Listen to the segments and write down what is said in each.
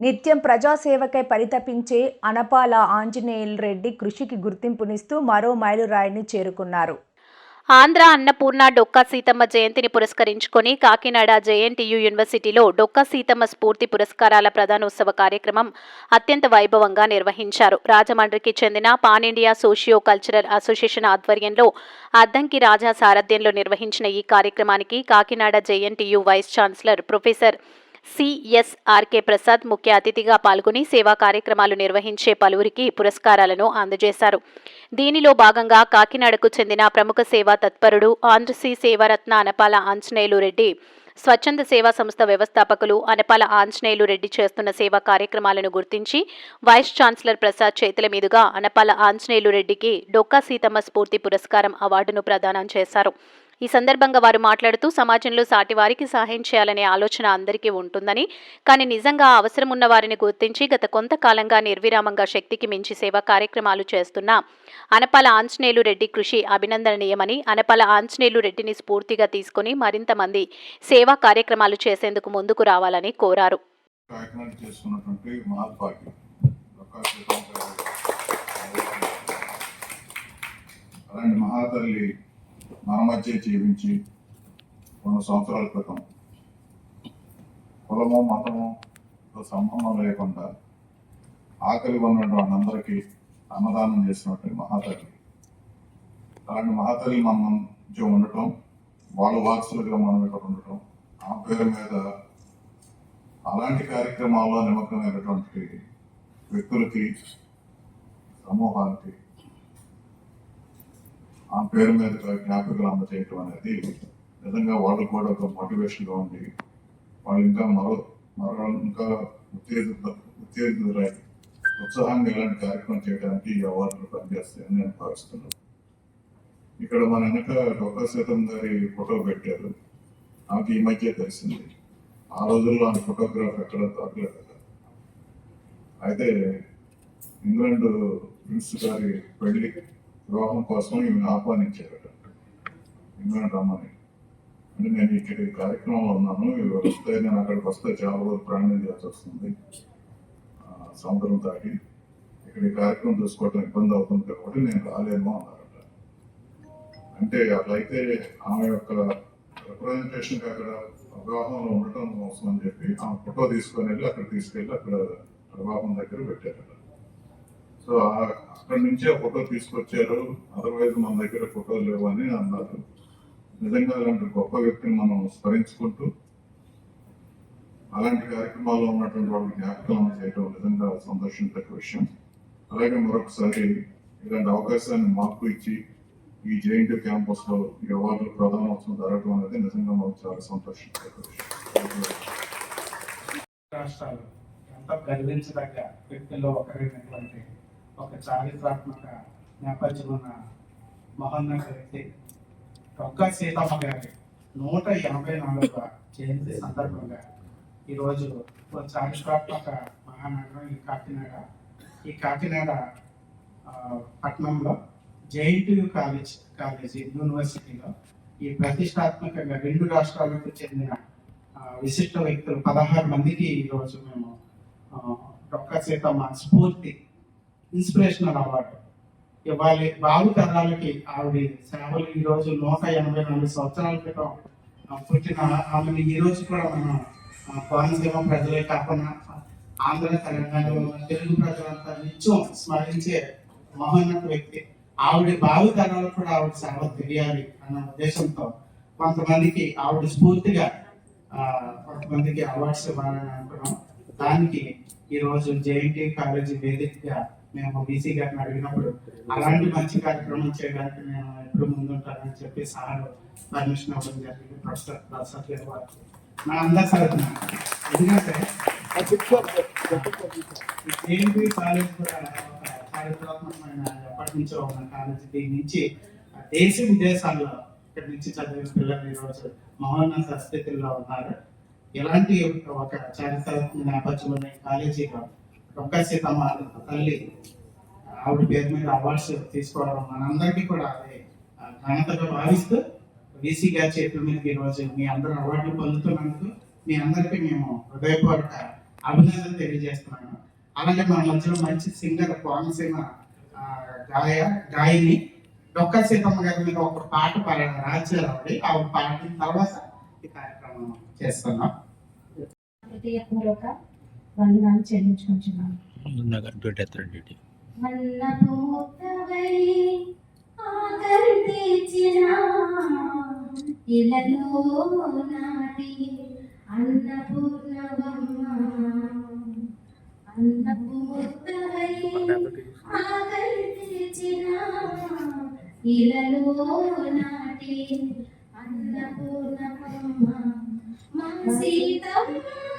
నిత్యం ప్రజాసేవకై పరితపించే అనపాల ఆంజనేయులు రెడ్డి కృషికి గుర్తింపునిస్తూ మరో మైలురాయిని చేరుకున్నారు. ఆంధ్ర అన్నపూర్ణ డొక్కా సీతమ్మ జయంతిని పురస్కరించుకొని కాకినాడ జేఎన్టీయు యూనివర్సిటీలో డొక్కా సీతమ్మ స్ఫూర్తి పురస్కారాల ప్రధానోత్సవ కార్యక్రమం అత్యంత వైభవంగా నిర్వహించారు. రాజమండ్రికి చెందిన pan India socio cultural association ఆధ్వర్యంలో అద్దంకి రాజా సారథ్యంలో నిర్వహించిన ఈ కార్యక్రమానికి Kakinada JNTU vice chancellor professor CSRK Prasad ముఖ్య అతిథిగా పాల్గొని సేవా కార్యక్రమాలు నిర్వహించే పలువురికి పురస్కారాలను అందజేశారు. దీనిలో భాగంగా కాకినాడకు చెందిన ప్రముఖ సేవా తత్పరుడు ఆంధ్రశ్రీ సేవారత్న అనపాల ఆంజనేయులు రెడ్డి స్వచ్ఛంద సేవా సంస్థ వ్యవస్థాపకులు అనపాల ఆంజనేయులు రెడ్డి చేస్తున్న సేవా కార్యక్రమాలను గుర్తించి వైస్ ఛాన్సలర్ ప్రసాద్ చేతుల మీదుగా అనపాల ఆంజనేయులు రెడ్డికి డొక్కా సీతమ్మ స్ఫూర్తి పురస్కారం అవార్డును ప్రదానం చేశారు. ఈ సందర్భంగా వారు మాట్లాడుతూ సమాజంలో సాటి వారికి సహాయం చేయాలనే ఆలోచన అందరికీ ఉంటుందని కానీ నిజంగా అవసరం ఉన్న వారిని గుర్తించి గత కొంతకాలంగా నిర్విరామంగా శక్తికి మించి సేవా కార్యక్రమాలు చేస్తున్న అనపాల ఆంజనేయులు రెడ్డి కృషి అభినందనీయమని అనపాల ఆంజనేయులు రెడ్డిని స్ఫూర్తిగా తీసుకుని మరింత మంది సేవా కార్యక్రమాలు చేసేందుకు ముందుకు రావాలని కోరారు. అలాంటి మహాతల్లి మన మధ్య జీవించి కొన్ని సంవత్సరాల క్రితం కులము మతముతో సంబంధం లేకుండా ఆకలి ఉన్నటువంటి అందరికీ అన్నదానం చేసినటువంటి మహాతల్లి. అలాంటి మహాతల్లి మన మధ్య ఉండటం వాళ్ళ వారసులుగా మనం ఇక్కడ ఉండటం ఆ పేరు మీద అలాంటి కార్యక్రమాల్లో నిమగ్నమైనటువంటి వ్యక్తులకి సమూహానికి ఆ పేరు మీద జ్ఞాపికలు అందజేయటం అనేది నిజంగా వాళ్ళకు కూడా ఒక మోటివేషన్గా ఉంది వాళ్ళు ఇంకా మరో మరో ఇంకా ఉత్తేజిత ఉత్తేజితులై ఉత్సాహంగా ఇలాంటి కార్యక్రమం చేయడానికి ఈ అవార్డులు పనిచేస్తాయని నేను భావిస్తున్నాను. ఇక్కడ మన వెనక డొక్కా సీతం గారి ఫోటో పెట్టారు. నాకు ఈ మధ్య తెలిసింది. ఆ రోజుల్లో ఆ ఫోటోగ్రాఫ్ ఎక్కడ దొరకలేదు కదా. అయితే ఇంగ్లాండ్ ప్రిన్స్ గారి పెళ్ళి వివాహం కోసం ఈమెను ఆహ్వానించారు. ఇంగ్లాండ్ రమ్మని. అంటే నేను ఇక్కడ ఈ కార్యక్రమంలో ఉన్నాను. ఇవి వస్తే నేను అక్కడికి వస్తే చాలా రోజులు ప్రయాణం చేయాల్సి వస్తుంది సముద్రం తాకి ఇక్కడ ఈ కార్యక్రమం చూసుకోవడం ఇబ్బంది అవుతుంది కాబట్టి నేను రాలేమో అన్నారట అంటే అట్లయితే ఆమె యొక్క రిప్రజెంటేషన్ అక్కడ వివాహంలో ఉండటం కోసం అని చెప్పి ఆమె ఫోటో తీసుకొని వెళ్ళి అక్కడ తీసుకెళ్ళి అక్కడ వివాహం దగ్గర పెట్టారట. సో అక్కడి నుంచే ఫోటో తీసుకొచ్చారు. అదర్వైజ్ మన దగ్గర ఫోటోలు లేవు అని అన్నారు. నిజంగా అలాంటి గొప్ప వ్యక్తిని మనం స్మరించుకుంటూ అలాంటి కార్యక్రమాల్లో ఉన్నటువంటి వాళ్ళకి జ్ఞాపకం చేయటం నిజంగా సంతోషించక విషయం. అలాగే మరొకసారి ఇలాంటి అవకాశాన్ని మాకు ఇచ్చి ఈ జేఎన్టీ క్యాంపస్లో ఈ అవార్డులు ప్రధానోత్సవం జరగడం అనేది నిజంగా మాకు చాలా సంతోషించక విషయం. రాష్ట్రాలు ఎంతో గర్వించదగ్గ వ్యక్తుల్లో ఒకరైనటువంటి ఒక చారిత్రాత్మక నేపథ్యం ఉన్న మహోన్నత వ్యక్తి డొక్కా సీతమ్మ గారి నూట ఎనభై నాలుగవ జయంతి సందర్భంగా ఈరోజు ఒక చారిత్రాత్మక మహానగరం ఈ కాకినాడ. ఈ కాకినాడ పట్టణంలో జేఎన్టీయు కాలేజ్ కాలేజీ యూనివర్సిటీలో ఈ ప్రతిష్టాత్మకంగా రెండు రాష్ట్రాలకు చెందిన విశిష్ట వ్యక్తులు పదహారు మందికి ఈరోజు మేము ఆ, డొక్కా సీతమ్మ స్ఫూర్తి ఇన్స్పిరేషనల్ అవార్డు ఇవ్వాలి బాగు తరాలకి ఆవిడ సేవలు ఈ రోజు నూట ఎనభై నాలుగు సంవత్సరాల క్రితం పుట్టిన ఆమెను ఈ రోజు కూడా మనం కోనసీమ ప్రజలే కాకుండా ఆంధ్ర తెలంగాణలో ఉన్న తెలుగు ప్రజలంతా నిత్యం స్మరించే మహోన్నత వ్యక్తి. ఆవిడ బాగు తరాలకు కూడా ఆవిడ సేవ తెలియాలి అన్న ఉద్దేశంతో కొంతమందికి ఆవిడ స్ఫూర్తిగా కొంతమందికి అవార్డ్స్ ఇవ్వాలని అనుకున్నాం. దానికి ఈరోజు జేఎన్టీ కాలేజీ వేదికగా మేము బీసీ గారిని అడిగినప్పుడు అలాంటి మంచి కార్యక్రమం చేయడానికి మేము ఎప్పుడు ముందుంటానని చెప్పి సార్ పర్మిషన్ ఇవ్వడం జరిగింది. ప్రొఫెసర్ ప్రసాద్ గారి వారికి. మన అందరూ తరఫున ఎందుకంటే జేఎన్టీ కాలేజ్ కూడా ఒక చారిత్రాత్మకమైన ఎప్పటి నుంచో ఉన్న కాలేజ్ దీని నుంచి దేశ విదేశాల్లో ఇక్కడి నుంచి చదివే పిల్లలు ఈరోజు మహోన్నత స్థితిలో ఉన్నారు. ఎలాంటి ఒక చారిత్రాత్మక నేపథ్యంలో కాలేజీ కాదు కాలేజీలో సీతమ్మ తల్లి ఆవిడ పేరు మీద అవార్డ్స్ తీసుకోవడం మనందరికీ కూడా అదే ఘనతగా భావిస్తూ వీసీ గారి చేతుల మీద ఈరోజు మీ అందరూ అవార్డులు పొందుతున్నందుకు మీ అందరికీ మేము హృదయపూర్వక అభినందన తెలియజేస్తున్నాను. అలాగే మన మధ్యలో మంచి సింగర్ కోనసీమ గాయ గాయని డొక్క సీతమ్మ గారి మీద ఒక పాట పాడారు రాజ్యాలవి ఆ పాడిన తర్వాత ఈ కార్యక్రమం చేస్తున్నాం. వందనాలు చెల్లించుకుంటున్నాను ముద్దవై ఆకలి తీర్చిన ఇలలో నాటి అన్నపూర్ణవమ్మ అన్నపు ముద్దవై ఆకలి తీర్చిన ఇలలో నాటి అన్నపూర్ణవమ్మ మా సీతమ్మ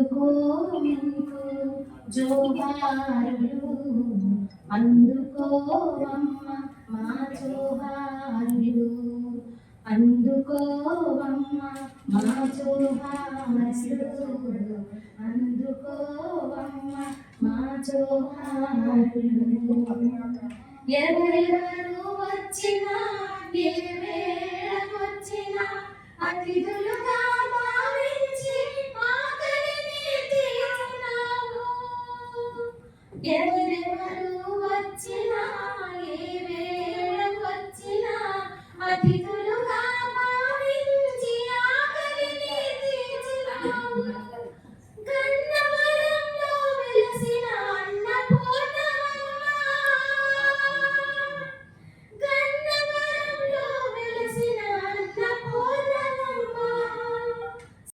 అందుకో జోహారులు అందుకోవమ్మ మా జోహారులు అందుకోవమ్మ మా జోహారులు. అందుకోవమ్మ మా జోహారులు. ఎవరెవరు వచ్చినా ఏ వేళకొచ్చినా అతిథులుగా ఎవరెవరు